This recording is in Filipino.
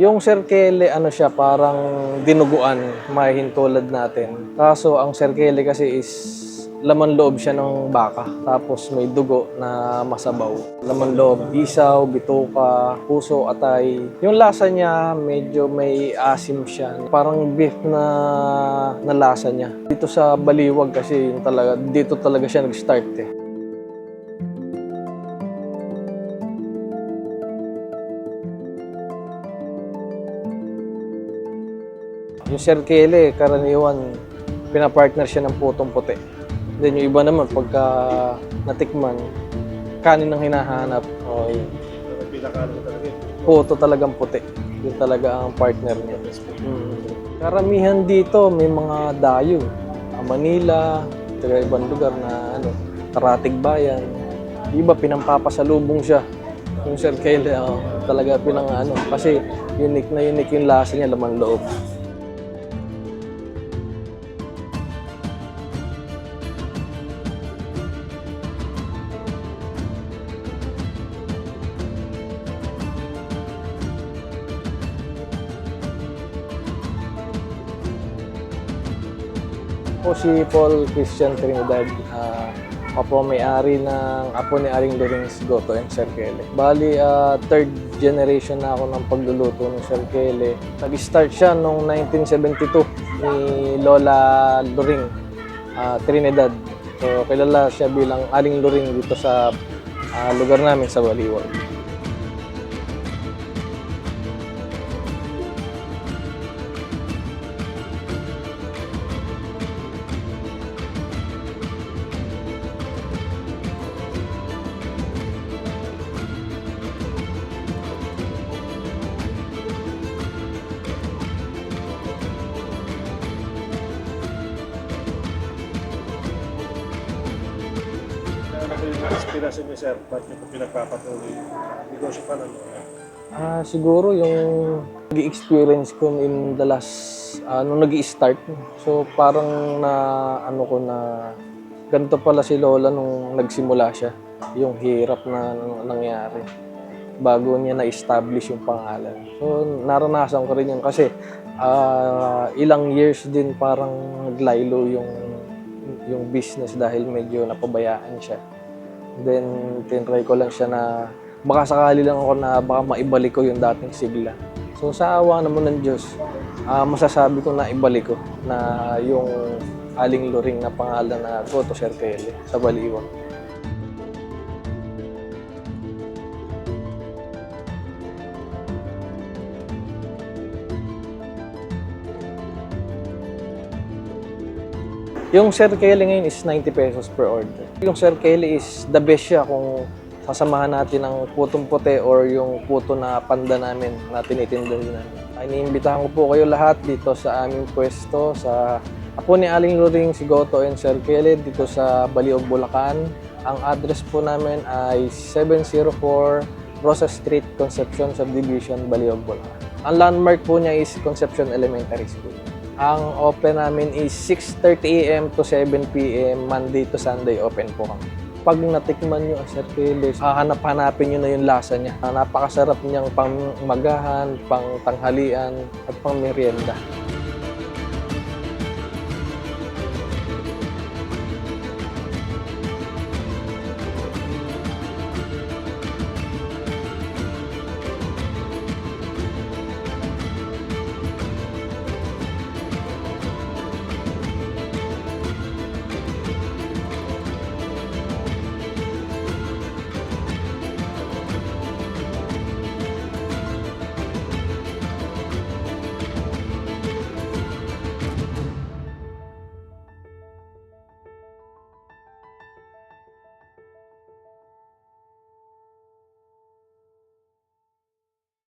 Yung serkele, ano siya, parang dinuguan, mahintulad natin. Kaso ang serkele kasi is laman loob siya ng baka. Tapos may dugo na masabaw. Laman loob, isaw, bituka, puso, atay. Yung lasa niya, medyo may asim siya. Parang beef na, na lasa niya. Dito sa Baliwag kasi yung talaga, dito talaga siya nag-start eh. Yung Sir Kele, karaniwan, pinapartner siya ng putong puti. Then yung iba naman, pagka natikman, kanin ang hinahanap. O, yung Ang pinakano talaga yun. puto talagang puti. Yun talaga ang partner niya. Mm. Karamihan dito, may mga dayo. Manila, taga ibang lugar na ano, karatig bayan. Iba, pinampapasalubong siya. Yung Sir Kele, oh, talaga pinang ano, kasi unique na unique yung lasa niya, laman loob. Po si Paul Christian Trinidad. Uh, ako may-ari ng apo ni Aring Lorings Goto and Sir Kele. Bali, ah, third generation na ako ng pagluluto ng Sir Kele. Nag-start siya noong 1972 ni Lola Loring ah, Trinidad. So, kilala siya bilang Aling Loring dito sa ah, lugar namin sa Baliwag. Po yung inspiration niyo, sir? Ba't niyo po pinagpapatuloy? Negosyo pa ano? Ah, siguro yung nag-experience ko in the last ah, nung nag start So parang na ano ko na ganito pala si Lola nung nagsimula siya. Yung hirap na nang- nangyari bago niya na-establish yung pangalan. So naranasan ko rin yun kasi ah, ilang years din parang naglaylo yung yung business dahil medyo napabayaan siya. Then tinry ko lang siya na baka sakali lang ako na baka maibalik ko yung dating sigla. So sa awa naman ng Diyos, ah, masasabi ko na ibalik ko na yung aling luring na pangalan na Goto Sir Kele sa Baliwag. Yung Sir Kelly ngayon is 90 pesos per order. Yung Sir Kelly is the best siya kung sasamahan natin ng putong puti or yung puto na panda namin na tinitinda din namin. Iniimbitahan ko po kayo lahat dito sa aming pwesto sa ako ni Aling Luring, si Goto and Sir Kelly dito sa Baliog, Bulacan. Ang address po namin ay 704 Rosa Street, Concepcion Subdivision, Baliog, Bulacan. Ang landmark po niya is Concepcion Elementary School. Ang open namin is 6.30 a.m. to 7 p.m. Monday to Sunday open po kami. Pag natikman nyo ang Sir Keles, hahanap-hanapin nyo na yung lasa niya. Napakasarap niyang pang magahan, pang tanghalian, at pang merienda.